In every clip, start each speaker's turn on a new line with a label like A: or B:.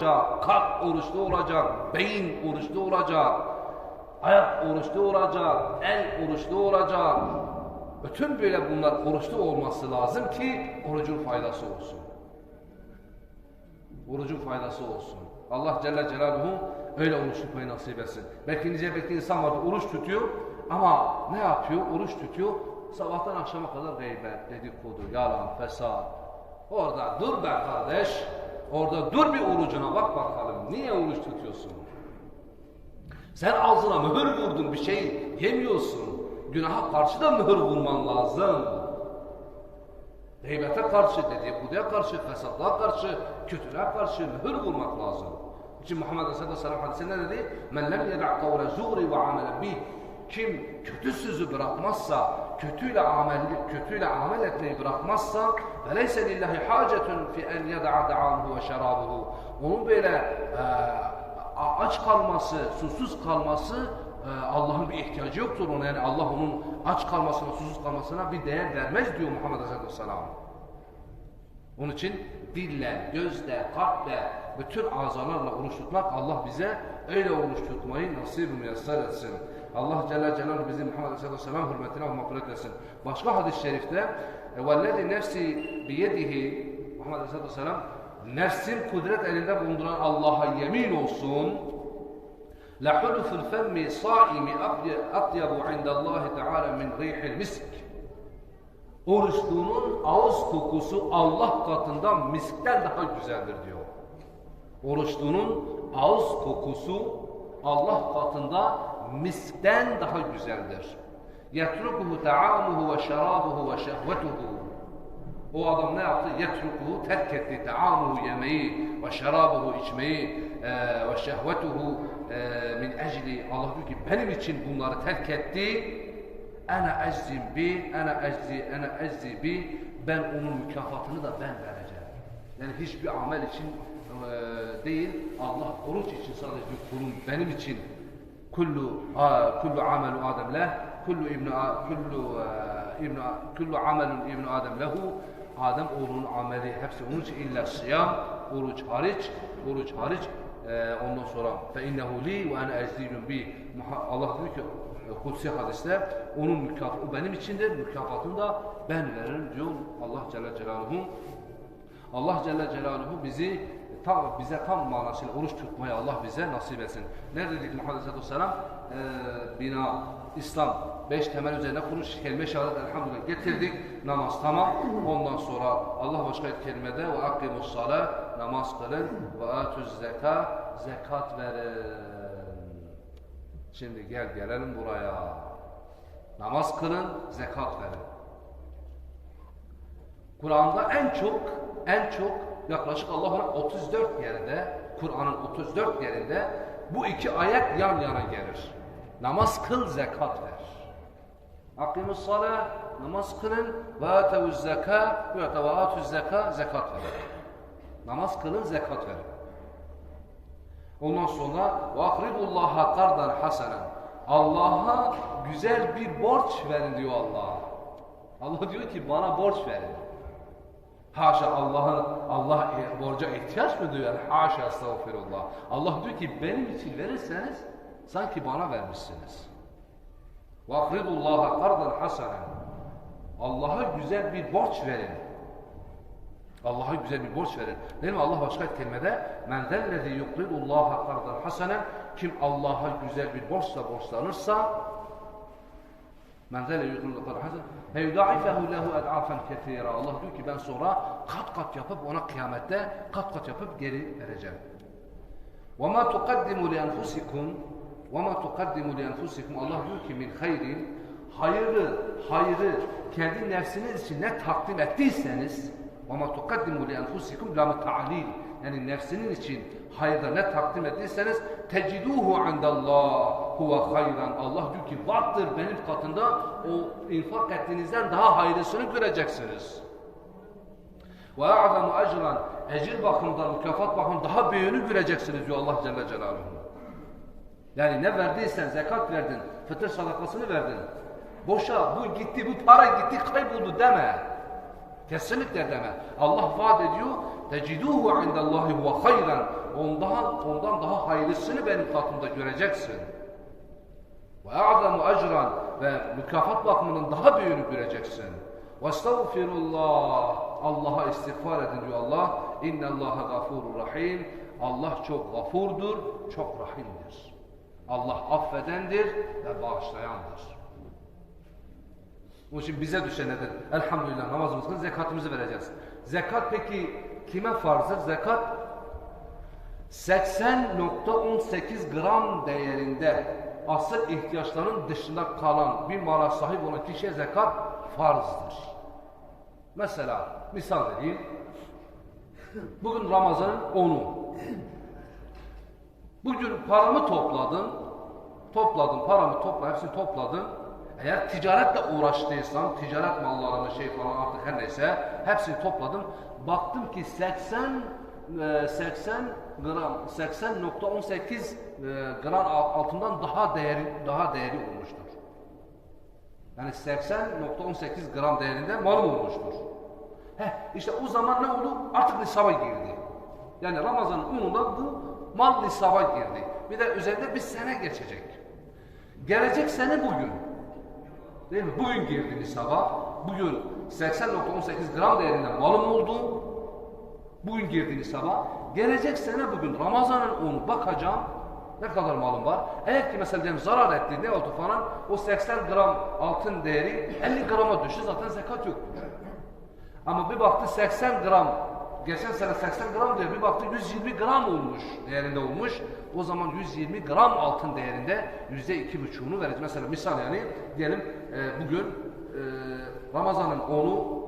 A: olacak, kalp oruçlu olacak, beyin oruçlu olacak, ayak oruçlu olacak, el oruçlu olacak. Bütün böyle bunlar oruçlu olması lazım ki orucun faydası olsun. Orucun faydası olsun. Allah Celle Celaluhu öyle oruç tutmayı nasip etsin. Belki nice belki insan vardır oruç tutuyor ama ne yapıyor? Oruç tutuyor. Sabahtan akşama kadar gıybet, dedikodu, yalan, fesat. Orada dur be kardeş. Orada dur bir orucuna bak bakalım. Niye oruç tutuyorsun? Sen ağzına mühür vurdun bir şey yemiyorsun. Günaha karşı da mühür vurman lazım. Heybete karşı, dedikoduya karşı, fesatlığa karşı, kötülüğe karşı mühür vurmak lazım. İçin Muhammed Aleyhisselam hadisinde ne dedi? Men lem yed'a kavle zuri ve amele bih. Kim kötü sözü bırakmazsa, kötüyle amel kötüyle amel etmeyi bırakmazsa veleyse lillahi hacetun fi en yada'a da'amuhu ve şerabuhu. Onun böyle e, aç kalması, susuz kalması e, Allah'ın bir ihtiyacı yoktur ona. Yani Allah onun aç kalmasına, susuz kalmasına bir değer vermez diyor Muhammed Aleyhisselam. Onun için dille, gözle, kalple, bütün azalarla oruç tutmak Allah bize öyle oruç tutmayı nasip müyesser etsin. Allah Celle Celaluhu bizi Muhammed Aleyhisselam hürmetine mağfiret etsin. Başka hadis-i şerifte وَالَّذِي nefsi biyedihi Muhammed Aleyhisselam nefsin kudret elinde bulunduran Allah'a yemin olsun لَحُلُفُ الْفَمِّ صَائِمِ أَطْيَبُ عِنْدَ اللّٰهِ تَعَالَى مِنْ رِيحِ الْمِسْكِ Oruçluğunun ağız kokusu Allah katından miskten daha güzeldir diyor. Oruçluğunun ağız kokusu Allah katında miskten daha güzeldir. Yetrukuhu ta'amuhu ve şerabuhu ve şehvetuhu. O adam ne yaptı? Yetrukuhu terk etti. Ta'amuhu yemeği ve şerabuhu içmeyi e, ve şehvetuhu e, min ecli. Allah diyor ki benim için bunları terk etti. Ana eczim bi, ana eczi, ana eczi bi. Ben onun mükafatını da ben vereceğim. Yani hiçbir amel için e, değil, Allah oruç için sadece kulun benim için kullu kullu amelu adem leh, kullu ibnu kullu e, ibnu kullu amelun ibnu adem lehu. Adem oğlunun ameli hepsi onun için illa sıyam, oruç hariç, oruç hariç. E, ondan sonra fe innehu li ve ana eczilun bi. Allah diyor ki e, Kutsi hadiste onun mükafatı benim içindir, mükafatını da ben veririm diyor Allah Celle Celaluhu. Allah Celle Celaluhu bizi tam bize tam manasıyla oruç tutmayı Allah bize nasip etsin. Ne dedik Muhammed Aleyhisselam? Ee, bina, İslam, beş temel üzerine kurmuş kelime şehadet elhamdülillah getirdik. Namaz tamam. Ondan sonra Allah başka ayet kerimede ve akimus sala namaz kılın ve atuz zeka zekat verin. Şimdi gel gelelim buraya. Namaz kılın, zekat verin. Kur'an'da en çok en çok yaklaşık Allah'ın 34 yerinde Kur'an'ın 34 yerinde bu iki ayet yan yana gelir. Namaz kıl, zekat ver. Akimus sala, namaz kılın ve atevuz zeka ve atevuz zeka, zekat verin. Namaz kılın, zekat verin. Ondan sonra vakribullaha kardan hasanen. Allah'a güzel bir borç verin diyor Allah. Allah diyor ki bana borç verin. Haşa Allah'ın Allah e, borca ihtiyaç mı duyar? Haşa estağfirullah. Allah diyor ki benim için verirseniz sanki bana vermişsiniz. Vakridullaha kardan hasanen. Allah'a güzel bir borç verin. Allah'a güzel bir borç verin. Değil mi? Allah başka bir kelimede men zellezi yukridullaha kardan hasanen kim Allah'a güzel bir borçla borçlanırsa Men zâle yu'minul kadar hasen heyudâifehu lehu ed'afen kesîrâ. Allah diyor ki ben sonra kat kat yapıp ona kıyamette kat kat yapıp geri vereceğim. Ve ma tuqaddimu li enfusikum ve ma tuqaddimu li enfusikum Allah diyor ki min hayrin hayırı hayrı kendi nefsiniz için ne takdim ettiyseniz ve ma tuqaddimu li enfusikum la ta'lil yani nefsinin için hayırda ne takdim ettiyseniz teciduhu indallah huve hayran Allah diyor ki vardır benim katında o infak ettiğinizden daha hayırlısını göreceksiniz. Ve a'zamu ecran ecir bakımından, mükafat bakımından daha büyüğünü göreceksiniz diyor Allah Celle Celaluhu. Yani ne verdiysen zekat verdin, fıtır sadakasını verdin. Boşa bu gitti, bu para gitti, kayboldu deme. Kesinlikle deme. Allah vaat ediyor, teciduhu indallahi huve hayran. Ondan, ondan daha hayırlısını benim katımda göreceksin. Ve a'zamu ecran ve mükafat bakımından daha büyüğünü göreceksin. Ve estağfirullah. Allah'a istiğfar edin diyor Allah. İnnallaha gafurur rahim. Allah çok gafurdur, çok rahimdir. Allah affedendir ve bağışlayandır. Onun için bize düşen nedir? Elhamdülillah namazımızı zekatımızı vereceğiz. Zekat peki kime farzdır? Zekat 80.18 gram değerinde asıl ihtiyaçların dışında kalan bir mala sahip olan kişiye zekat farzdır. Mesela misal vereyim. Bugün Ramazan'ın 10'u. Bugün paramı topladım. Topladım, paramı topla, hepsini topladım. Eğer ticaretle uğraştıysam, ticaret mallarını şey falan artık her neyse hepsini topladım. Baktım ki 80 e, 80 gram 80.18 e, gram altından daha değerli daha değerli olmuştur. Yani 80.18 gram değerinde malım olmuştur. Heh, işte o zaman ne oldu? Artık nisaba girdi. Yani Ramazan'ın 10'unda bu mal nisaba girdi. Bir de üzerinde bir sene geçecek. Gelecek sene bugün. Değil mi? Bugün girdi nisaba. Bugün 80.18 gram değerinde malım oldu. Bugün girdi nisaba. Gelecek sene bugün Ramazan'ın 10'u bakacağım. Ne kadar malım var? Eğer ki mesela diyelim zarar etti ne oldu falan o 80 gram altın değeri 50 grama düştü zaten zekat yoktur. Ama bir baktı 80 gram geçen sene 80 gram diyor bir baktı 120 gram olmuş değerinde olmuş. O zaman 120 gram altın değerinde yüzde iki buçuğunu verecek. Mesela misal yani diyelim e, bugün e, Ramazan'ın 10'u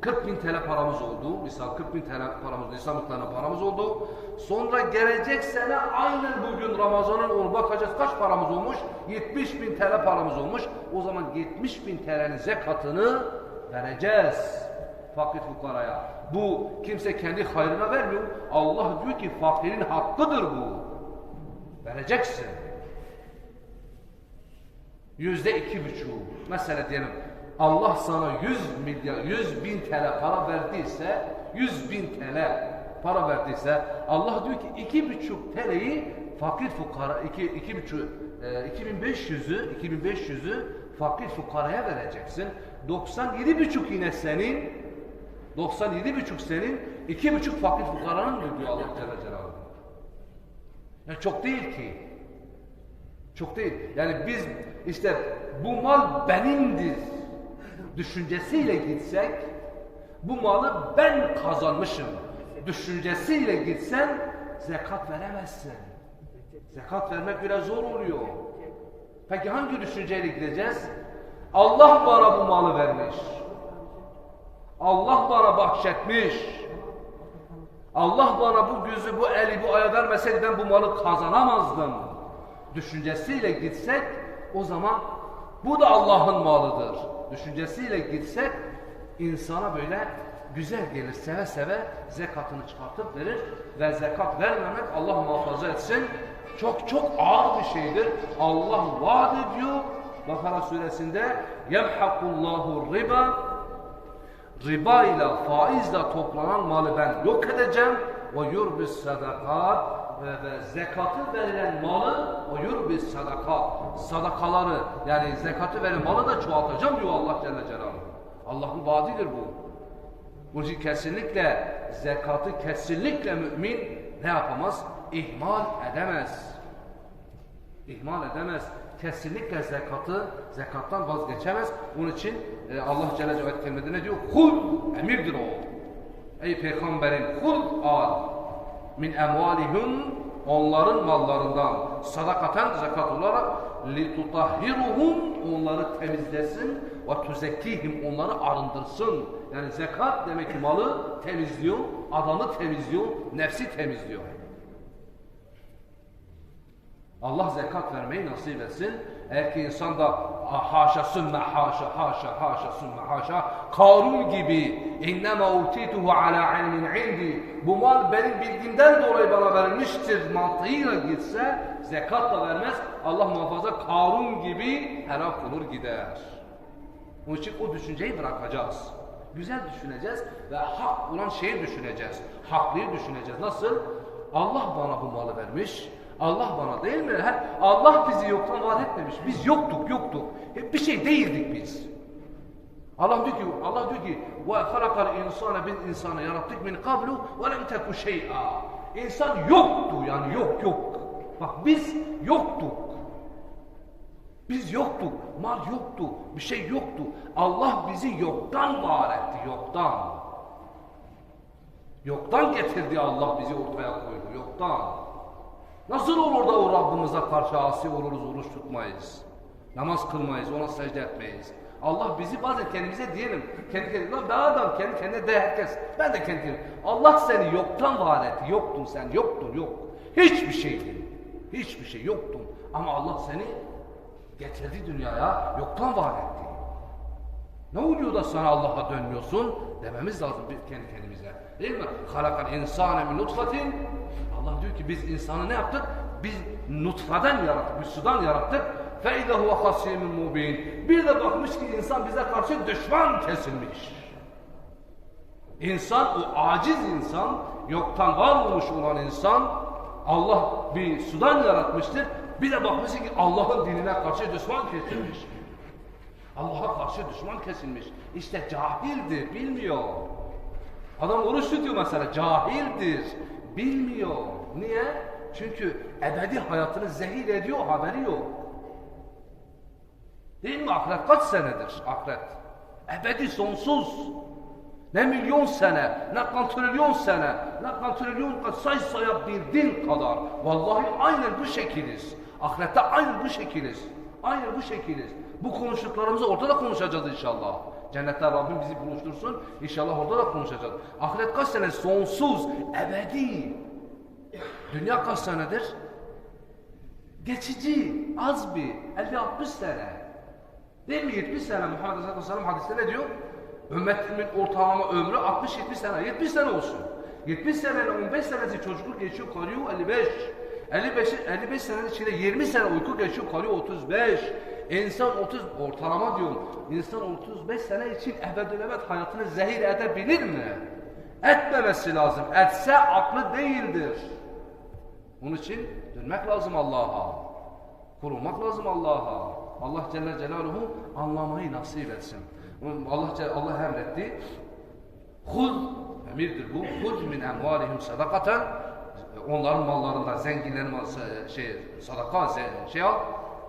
A: 40 bin TL paramız oldu. Misal 40 bin TL paramız, İslam miktarına paramız oldu. Sonra gelecek sene aynen bugün Ramazan'ın onu bakacağız kaç paramız olmuş? 70 bin TL paramız olmuş. O zaman 70 bin TL'nin zekatını vereceğiz fakir fukaraya. Bu kimse kendi hayrına vermiyor. Allah diyor ki fakirin hakkıdır bu. Vereceksin. Yüzde iki buçuğu. Mesela diyelim Allah sana 100 milyar, 100 bin TL para verdiyse, 100 bin TL para verdiyse, Allah diyor ki iki buçuk TL'yi fakir fukara, iki, iki buçuk, e, 2500'ü, 2500'ü fakir fukaraya vereceksin. 97 buçuk yine senin, 97 buçuk senin, iki buçuk fakir fukaranın diyor Allah Celle Celaluhu. Yani çok değil ki. Çok değil. Yani biz işte bu mal benimdir düşüncesiyle gitsek bu malı ben kazanmışım düşüncesiyle gitsen zekat veremezsin. Zekat vermek biraz zor oluyor. Peki hangi düşünceyle gideceğiz? Allah bana bu malı vermiş. Allah bana bahşetmiş. Allah bana bu gözü, bu eli, bu aya vermeseydi ben bu malı kazanamazdım. Düşüncesiyle gitsek o zaman bu da Allah'ın malıdır. Düşüncesiyle gitsek insana böyle güzel gelir, seve seve zekatını çıkartıp verir ve zekat vermemek Allah muhafaza etsin çok çok ağır bir şeydir. Allah vaat ediyor Bakara suresinde yemhakullahu riba riba ile faizle toplanan malı ben yok edeceğim ve yurbis sadakat ve, ve zekatı verilen malı o yurbis sadakat sadakaları yani zekatı veren malı da çoğaltacağım diyor Allah Celle Celaluhu. Allah'ın vaadidir bu. İçin kesinlikle zekatı kesinlikle mümin ne yapamaz? İhmal edemez. İhmal edemez. Kesinlikle zekatı, zekattan vazgeçemez. Onun için e, Allah Celle Celaluhu kelimede ne diyor? Kul, emirdir o. Ey peygamberin kul al. Min emvalihum onların mallarından sadakaten zekat olarak li tutahhiruhum onları temizlesin ve tuzekkihim onları arındırsın. Yani zekat demek ki malı temizliyor, adamı temizliyor, nefsi temizliyor. Allah zekat vermeyi nasip etsin. Eğer ki insan da haşa sümme haşa haşa haşa sümme haşa Karun gibi innema utituhu ala ilmin indi bu mal benim bildiğimden dolayı bana verilmiştir mantığıyla gitse zekat da vermez Allah muhafaza Karun gibi helak olur gider. Onun için o düşünceyi bırakacağız. Güzel düşüneceğiz ve hak olan şeyi düşüneceğiz. Haklıyı düşüneceğiz. Nasıl? Allah bana bu malı vermiş. Allah bana değil mi? Her, Allah bizi yoktan var etmemiş. Biz yoktuk, yoktuk. Hep bir şey değildik biz. Allah diyor ki, Allah diyor ki, ve halakal insane biz insanı yarattık min kablu ve lem teku şey'a. İnsan yoktu yani yok yok. Bak biz yoktuk. Biz yoktuk, mal yoktu, bir şey yoktu. Allah bizi yoktan var etti, yoktan. Yoktan getirdi Allah bizi ortaya koydu, yoktan. Nasıl olur da o Rabbimize karşı asi oluruz, oruç tutmayız. Namaz kılmayız, ona secde etmeyiz. Allah bizi bazen kendimize diyelim. Kendi kendine, ben adam kendi kendine de herkes. Ben de kendi kendime. Allah seni yoktan var etti. Yoktun sen, yoktun, yok. Hiçbir şeydin. Hiçbir şey yoktun. Ama Allah seni getirdi dünyaya, yoktan var etti. Ne oluyor da sana Allah'a dönmüyorsun? Dememiz lazım kendi kendimize. Değil mi? Halakal insane min nutfatin. Allah diyor ki biz insanı ne yaptık? Biz nutfadan yarattık, bir sudan yarattık. فَاِذَا هُوَ خَصِيمٌ مُب۪ينٌ Bir de bakmış ki insan bize karşı düşman kesilmiş. İnsan, o aciz insan, yoktan var olmuş olan insan, Allah bir sudan yaratmıştır. Bir de bakmışsın ki Allah'ın dinine karşı düşman kesilmiş. Allah'a karşı düşman kesilmiş. İşte cahildir, bilmiyor. Adam oruç tutuyor mesela, cahildir, bilmiyor. Niye? Çünkü ebedi hayatını zehir ediyor, haberi yok. Değil mi ahiret kaç senedir ahiret? Ebedi sonsuz. Ne milyon sene, ne kantrilyon sene, ne kantrilyon say sayabildiğin kadar. Vallahi aynen bu şekiliz. Ahirette aynen bu şekiliz. Aynen bu şekiliz. Bu konuştuklarımızı orada da konuşacağız inşallah. Cennette Rabbim bizi buluştursun. İnşallah orada da konuşacağız. Ahiret kaç sene? Sonsuz, ebedi. Dünya kaç senedir? Geçici, az bir, 50-60 sene. Değil mi? 70 sene Muhammed Aleyhisselatü Vesselam hadiste ne diyor? Ümmetimin ortalama ömrü 60-70 sene. 70 sene olsun. 70 senenin 15 senesi çocukluk geçiyor, kalıyor 55. 55, 55 senenin içinde 20 sene uyku geçiyor, kalıyor 35. İnsan 30, ortalama diyorum, insan 35 sene için ebedülebet hayatını zehir edebilir mi? Etmemesi lazım. Etse aklı değildir. Onun için dönmek lazım Allah'a. Kurulmak lazım Allah'a. Allah Celle Celaluhu anlamayı nasip etsin. Allah Allah emretti. Hud emirdir bu. Hud min emvalihim sadakaten onların mallarından zenginlerin mal, şey sadaka şey al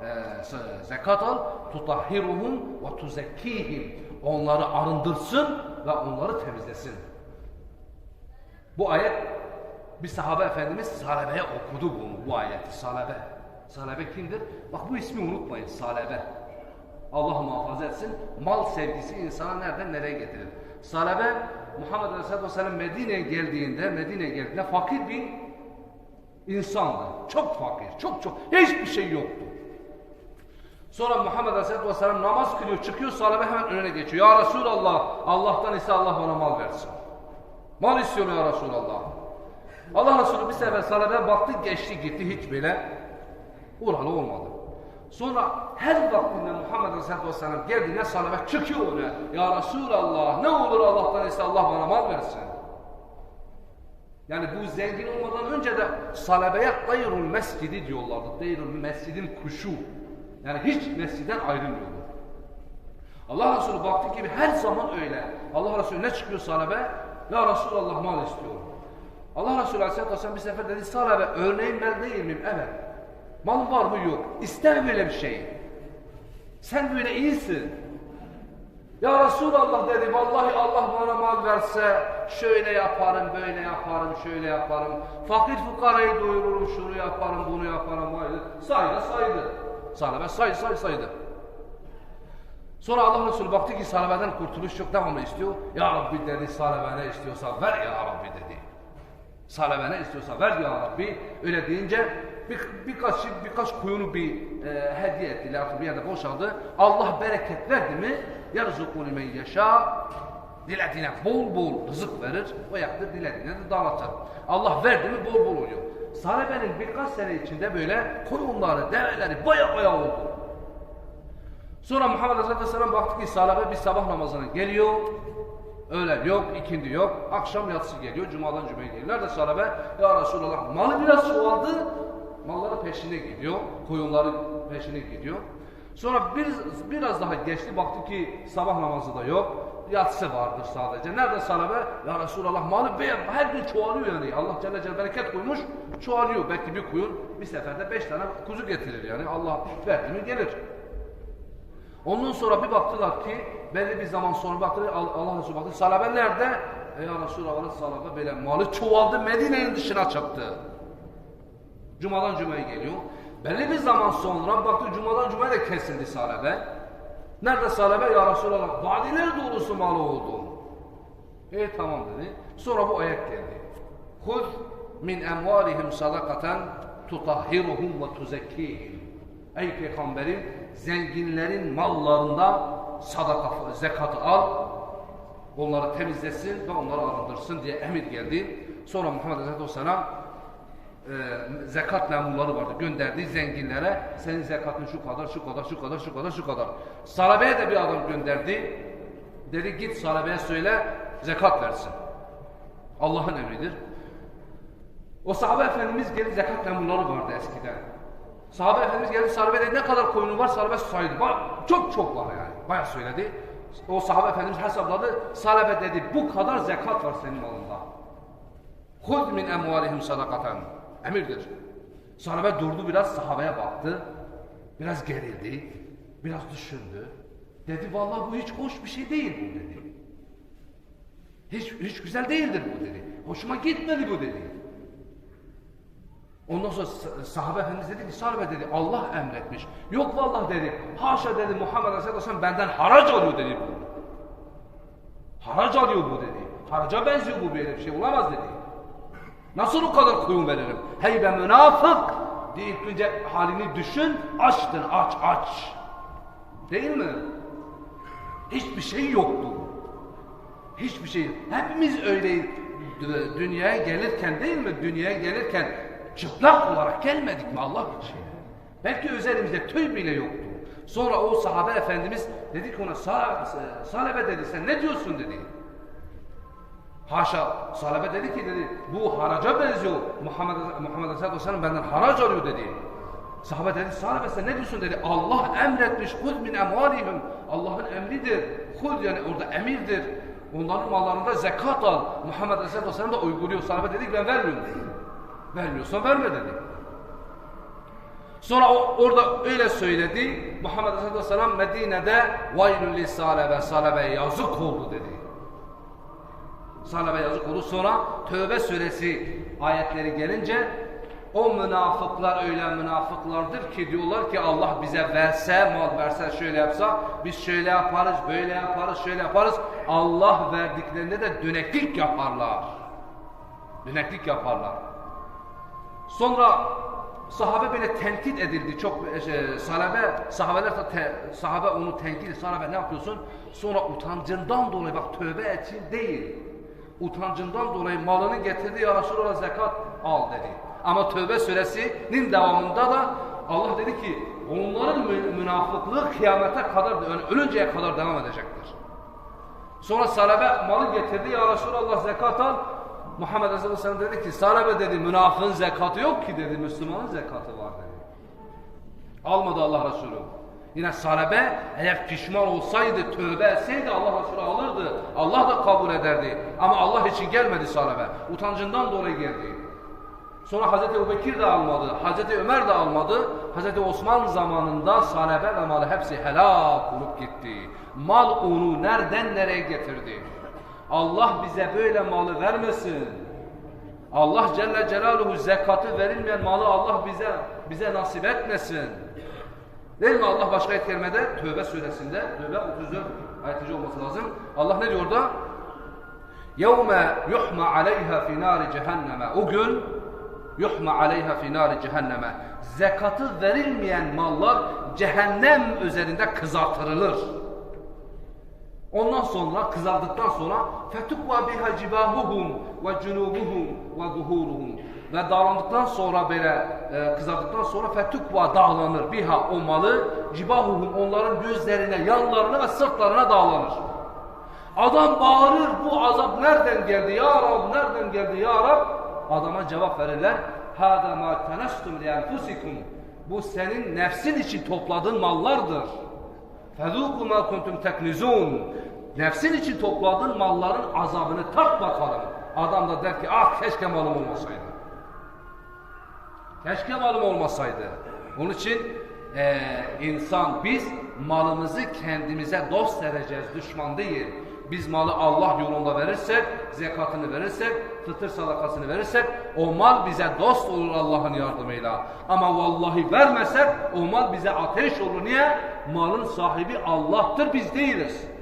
A: e, zekat al tutahhiruhum ve tuzekkihim onları arındırsın ve onları temizlesin. Bu ayet bir sahabe efendimiz Salabe'ye okudu bunu bu ayeti Salabe. Salabe kimdir? Bak bu ismi unutmayın Salabe. Allah muhafaza etsin. Mal sevgisi insana nereden nereye getirir? Salabe Muhammed Aleyhisselatü Vesselam Medine'ye geldiğinde Medine'ye geldiğinde fakir bir insandı. Çok fakir. Çok çok. Hiçbir şey yoktu. Sonra Muhammed Aleyhisselatü Vesselam namaz kılıyor. Çıkıyor Salabe hemen önüne geçiyor. Ya Resulallah Allah'tan ise Allah bana mal versin. Mal istiyor ya Resulallah. Allah Resulü bir sefer Salabe baktı geçti gitti hiç böyle Oralı olmadı. Sonra her vaktinde Muhammed Aleyhisselatü Vesselam geldiğinde salabe çıkıyor oraya. Ya Resulallah ne olur Allah'tan ise Allah bana mal versin. Yani bu zengin olmadan önce de salabeye gayrul mescidi diyorlardı. Gayrul mescidin kuşu. Yani hiç mesciden ayrılmıyordu. Allah Resulü baktı gibi her zaman öyle. Allah Resulü ne çıkıyor salabe? Ya Resulallah mal istiyorum. Allah Resulü Aleyhisselatü Vesselam bir sefer dedi salabe örneğin ben değil miyim? Evet. Mal var mı yok. İster böyle bir şey. Sen böyle iyisin. Ya Resulallah dedi vallahi Allah bana mal verse şöyle yaparım, böyle yaparım, şöyle yaparım. Fakir fukarayı doyururum, şunu yaparım, bunu yaparım. Saydı saydı. Sahabe say say saydı. Sonra Allah Resulü baktı ki sahabeden kurtuluş çok devamlı istiyor. Ya Rabbi dedi sahabe ne istiyorsa ver ya Rabbi dedi. Sahabe ne istiyorsa ver ya Rabbi. Öyle deyince bir, birkaç birkaç kuyunu bir e, hediye ettiler artık bir yerde boşaldı. Allah bereket verdi mi yerzukuni men yaşa dilediğine bol bol rızık verir ve yaktır dilediğine de dağıtır. Allah verdi mi bol bol oluyor. Sahabenin birkaç sene içinde böyle koyunları, develeri baya baya oldu. Sonra Muhammed Aleyhisselatü Vesselam baktı ki sahabe bir sabah namazına geliyor. Öğlen yok, ikindi yok, akşam yatsı geliyor, cumadan cumaya geliyor. Nerede sahabe? Ya Resulallah malı biraz çoğaldı, malları peşine gidiyor, koyunları peşine gidiyor. Sonra bir, biraz daha geçti, baktı ki sabah namazı da yok, yatsı vardır sadece. Nerede sahabe? Ya Resulallah malı be- her gün çoğalıyor yani. Allah Celle Celle bereket koymuş, çoğalıyor. Belki bir koyun bir seferde beş tane kuzu getirir yani. Allah verdi gelir. Ondan sonra bir baktılar ki belli bir zaman sonra baktılar Al- Allah Resulü baktı salabe nerede? E ya Resulallah salabe böyle malı çoğaldı Medine'nin dışına çıktı. Cumadan cumaya geliyor. Belli bir zaman sonra baktı cumadan cumaya da kesildi salabe. Nerede salabe? Ya Resulallah vadiler dolusu malı oldu. E tamam dedi. Sonra bu ayet geldi. Huz min emvalihim sadakaten tutahhiruhum ve tuzekkihim. Ey peygamberim zenginlerin mallarından sadaka, zekatı al. Onları temizlesin ve onları arındırsın diye emir geldi. Sonra Muhammed Aleyhisselatü Vesselam e, zekat memurları vardı. Gönderdiği zenginlere senin zekatın şu kadar, şu kadar, şu kadar, şu kadar, şu kadar. Salabe'ye de bir adam gönderdi. Dedi git Salabe'ye söyle zekat versin. Allah'ın emridir. O sahabe efendimiz geldi zekat memurları vardı eskiden. Sahabe efendimiz geldi sahabe dedi ne kadar koyunu var sahabe saydı. Bak, çok çok var yani. Bayağı söyledi. O sahabe efendimiz hesapladı. Sahabe dedi bu kadar zekat var senin malında. Hud min emvalihim sadakaten. Emirdir. Sahabe durdu biraz sahabeye baktı. Biraz gerildi. Biraz düşündü. Dedi vallahi bu hiç hoş bir şey değil bu dedi. Hiç, hiç güzel değildir bu dedi. Hoşuma gitmedi bu dedi. Ondan sonra sah- sahabe efendimiz dedi ki sahabe dedi Allah emretmiş. Yok vallahi dedi. Haşa dedi Muhammed Aleyhisselatü benden harac alıyor dedi bu. Harac alıyor bu dedi. Haraca benziyor bu böyle bir şey olamaz dedi. Nasıl o kadar koyun veririm? Hey be münafık! Deyip önce halini düşün, açtın aç aç. Değil mi? Hiçbir şey yoktu. Hiçbir şey. Hepimiz. Dü- Dünyaya gelirken değil mi? Dünyaya gelirken çıplak olarak gelmedik mi Allah için? Belki üzerimizde tüy bile yoktu. Sonra o sahabe efendimiz dedi ki ona "Sa- Salebe dedi sen ne diyorsun dedi. Haşa Salebe dedi ki dedi bu haraca benziyor. Muhammed Muhammed Aleyhisselatü Vesselam benden harac alıyor dedi. Sahabe dedi Salebe sen ne diyorsun dedi. Allah emretmiş hud min emvalihim. Allah'ın emridir. Hud yani orada emirdir. Onların mallarında zekat al. Muhammed Aleyhisselatü Vesselam da uyguluyor. Sahabe dedi ki ben vermiyorum dedi. Vermiyorsan verme dedi. Sonra o, orada öyle söyledi. Muhammed Aleyhisselatü Vesselam Medine'de vaylün li salebe salebe yazık oldu dedi. Salebe yazık oldu. Sonra Tövbe suresi ayetleri gelince o münafıklar öyle münafıklardır ki diyorlar ki Allah bize verse, mal verse, şöyle yapsa biz şöyle yaparız, böyle yaparız, şöyle yaparız. Allah verdiklerinde de döneklik yaparlar. Döneklik yaparlar. Sonra sahabe böyle tenkit edildi çok e, sahabe sahabeler te, sahabe onu tenkit sahabe ne yapıyorsun? Sonra utancından dolayı bak tövbe için değil. Utancından dolayı malını getirdi ya Resulallah zekat al dedi. Ama tövbe suresinin devamında da Allah dedi ki onların mü- münafıklığı kıyamete kadar yani ölünceye kadar devam edecektir. Sonra Salabe malı getirdi ya Resulallah zekat al. Muhammed Aleyhisselam dedi ki Salabe dedi münafığın zekatı yok ki dedi Müslümanın zekatı var dedi. Almadı Allah Resulü. Yine Salabe eğer pişman olsaydı tövbe etseydi Allah Resulü alırdı. Allah da kabul ederdi. Ama Allah için gelmedi Salabe. Utancından dolayı geldi. Sonra Hazreti Ebubekir de almadı, Hazreti Ömer de almadı. Hazreti Osman zamanında salebe ve malı hepsi helak olup gitti. Mal onu nereden nereye getirdi? Allah bize böyle malı vermesin. Allah Celle Celaluhu zekatı verilmeyen malı Allah bize bize nasip etmesin. Değil mi Allah başka ayet kerimede? Tövbe suresinde, Tövbe 34 ayetici olması lazım. Allah ne diyor orada? يَوْمَ يُحْمَ عَلَيْهَا فِي نَارِ cehenneme. O gün yuhma aleyha fi nari cehenneme. Zekatı verilmeyen mallar cehennem üzerinde kızartılır. Ondan sonra kızardıktan sonra fetukva biha cibahuhum ve cunubuhum ve zuhuruhum ve dağlandıktan sonra böyle e, kızardıktan sonra fetukva dağlanır biha o malı cibahuhum onların gözlerine, yanlarına ve sırtlarına dağlanır. Adam bağırır bu azap nereden geldi ya Rab nereden geldi ya Rab? Adama cevap verirler. Hâdâ mâ tenastum li enfusikum. Bu senin nefsin için topladığın mallardır. Fezûkû mâ kuntum teknizûn. Nefsin için topladığın malların azabını tat bakalım. Adam da der ki ah keşke malım olmasaydı. Keşke malım olmasaydı. Onun için eee, insan biz malımızı kendimize dost vereceğiz, düşman değil. Biz malı Allah yolunda verirsek, zekatını verirsek, fıtır sadakasını verirsek o mal bize dost olur Allah'ın yardımıyla. Ama vallahi vermesek o mal bize ateş olur. Niye? Malın sahibi Allah'tır biz değiliz.